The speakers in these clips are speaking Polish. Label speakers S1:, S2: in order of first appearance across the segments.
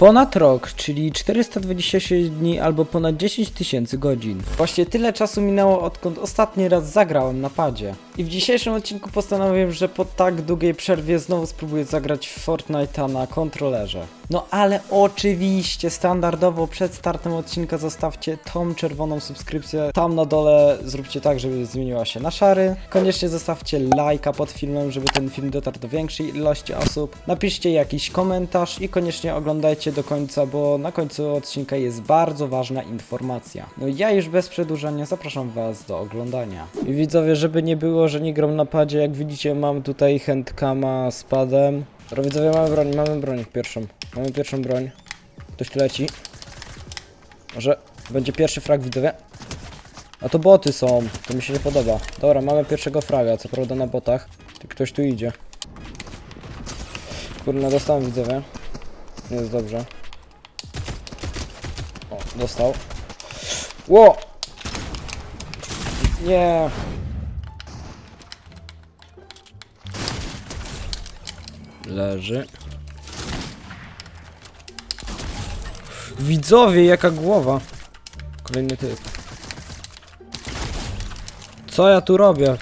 S1: Ponad rok, czyli 426 dni albo ponad 10 tysięcy godzin. Właśnie tyle czasu minęło odkąd ostatni raz zagrałem na padzie. I w dzisiejszym odcinku postanowiłem, że po tak długiej przerwie znowu spróbuję zagrać w Fortnite'a na kontrolerze. No ale oczywiście standardowo przed startem odcinka zostawcie tą czerwoną subskrypcję. Tam na dole zróbcie tak, żeby zmieniła się na szary. Koniecznie zostawcie lajka pod filmem, żeby ten film dotarł do większej ilości osób. Napiszcie jakiś komentarz i koniecznie oglądajcie do końca, bo na końcu odcinka jest bardzo ważna informacja. No ja już bez przedłużania zapraszam Was do oglądania. I widzowie, żeby nie było, że nie gram na padzie, jak widzicie mam tutaj handcama z padem. Widzowie, mamy broń, mamy broń pierwszą. Mamy pierwszą broń. Ktoś leci. Może będzie pierwszy frag, widzowie? A to boty są, to mi się nie podoba. Dobra, mamy pierwszego fraga, co prawda na botach. Ktoś tu idzie. Kurna, dostałem widzowie. Nie jest dobrze. O, dostał. Ło! Nie. Leży. Widzowie, jaka głowa. Kolejny typ. Co ja tu robię?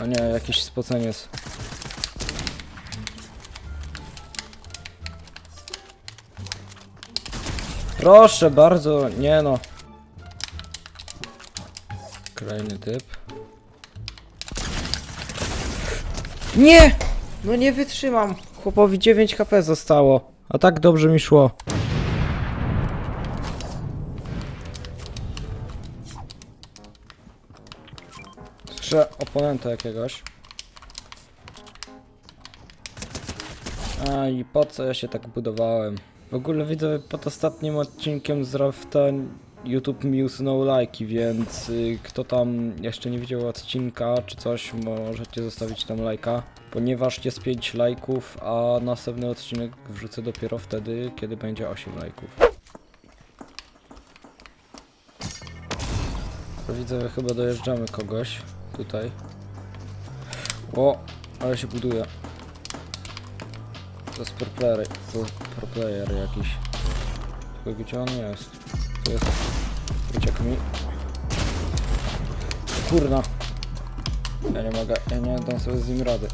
S1: O nie, jakiś spoceniec. Proszę bardzo, nie no. Kolejny typ. Nie! No nie wytrzymam. Chłopowi 9 HP zostało. A tak dobrze mi szło. Słyszę oponenta jakiegoś. A i po co ja się tak budowałem? W ogóle widzę pod ostatnim odcinkiem z Rafta YouTube mi usunął lajki, więc y, kto tam jeszcze nie widział odcinka czy coś, możecie zostawić tam lajka. Ponieważ jest 5 lajków, a następny odcinek wrzucę dopiero wtedy, kiedy będzie 8 lajków. Widzę, chyba dojeżdżamy kogoś tutaj. O, ale się buduje. To jest pro player, pro, pro player jakiś. Tylko Gdzie on jest? Jest. Uciekł mi. Kurna. Ja nie mogę, ja nie dam sobie z nim rady.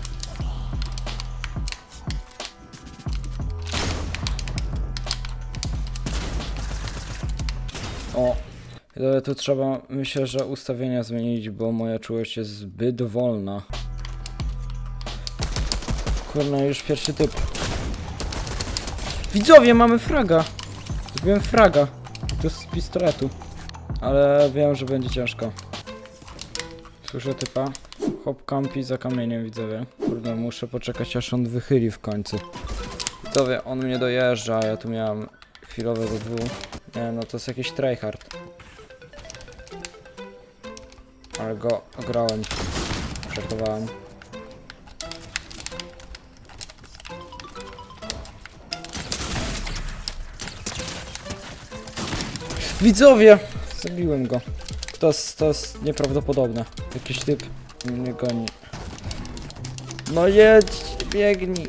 S1: O, tu trzeba, myślę, że ustawienia zmienić, bo moja czułość jest zbyt wolna. Kurna, już pierwszy typ. Widzowie, mamy fraga! Zrobiłem fraga. Jest z pistoletu. Ale wiem, że będzie ciężko. Słyszę typa. Hop campi za kamieniem, widzowie. Kurde, muszę poczekać aż on wychyli w końcu. Widzowie, on mnie dojeżdża, ja tu miałem chwilowe za dwóch. Nie no, to jest jakiś tryhard. Ale go ograłem. Żartowałem. Widzowie! Zabiłem go. To jest, to jest nieprawdopodobne. Jakiś typ mnie goni. No jedź, biegnij.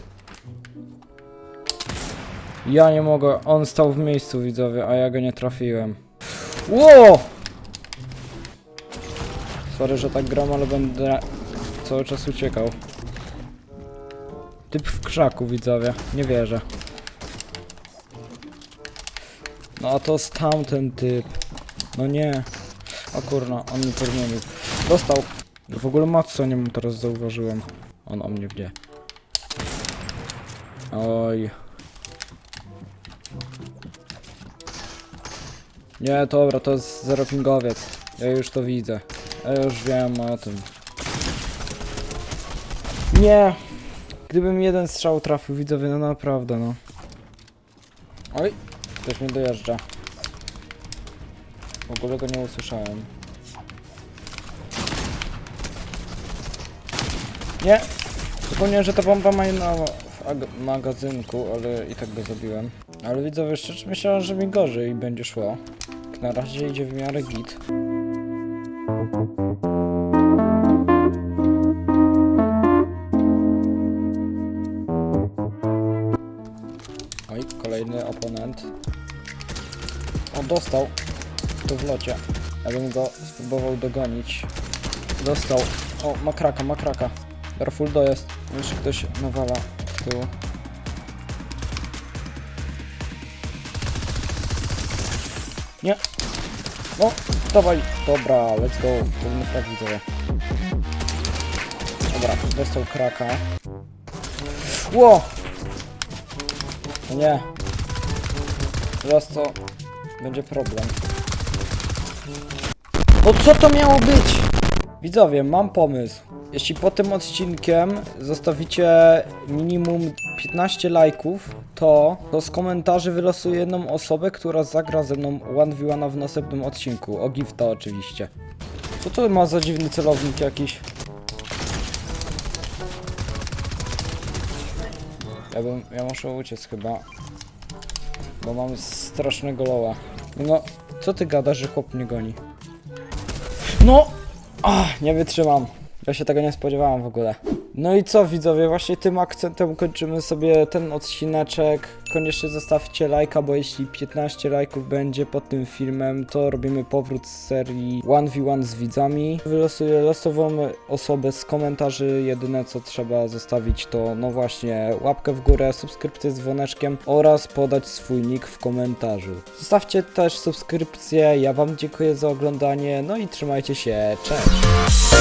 S1: Ja nie mogę, on stał w miejscu widzowie, a ja go nie trafiłem. Ło! Sorry, że tak gram, ale będę cały czas uciekał. Typ w krzaku widzowie, nie wierzę. No a to jest tamten typ. No nie. O kurna, on mi podmienił. Dostał. W ogóle Matsu nie mam teraz zauważyłem. On o mnie wie. Oj. Nie, dobra, to jest zeropingowiec. Ja już to widzę. Ja już wiem o tym. Nie! Gdybym jeden strzał trafił, widzowie, no naprawdę, no. Oj, ktoś mnie dojeżdża. W ogóle go nie usłyszałem. Nie! Zapomniałem, że ta bomba ma jedno w ag- magazynku, ale i tak go zabiłem. Ale widzowie, szczerze myślałem, że mi gorzej będzie szło. Jak na razie idzie w miarę git. Kolejny oponent. O, dostał. To w locie. Ja bym go spróbował dogonić. Dostał. O, makraka, makraka. Darfull dojazd. Jeszcze ktoś nawala z tyłu. Nie. No, dawaj. Dobra, let's go. Powinny frag widzowie. Dobra, dostał kraka. Ło! No nie. Teraz to będzie problem. No co to miało być? Widzowie, mam pomysł. Jeśli po tym odcinkiem zostawicie minimum 15 lajków, to, to z komentarzy wylosuję jedną osobę, która zagra ze mną 1v1 w następnym odcinku. O gifta oczywiście. Co to ma za dziwny celownik jakiś? Ja bym, ja muszę uciec chyba. Bo mam strasznego loła. No, co ty gadasz, że chłop mnie goni? No! Ach, nie wytrzymam. Ja się tego nie spodziewałem w ogóle. No i co widzowie, właśnie tym akcentem kończymy sobie ten odcineczek. Koniecznie zostawcie lajka, bo jeśli 15 lajków będzie pod tym filmem, to robimy powrót z serii 1v1 z widzami. Wylosuję losową osobę z komentarzy. Jedyne co trzeba zostawić to no właśnie łapkę w górę, subskrypcję z dzwoneczkiem oraz podać swój nick w komentarzu. Zostawcie też subskrypcję. Ja wam dziękuję za oglądanie. No i trzymajcie się. Cześć!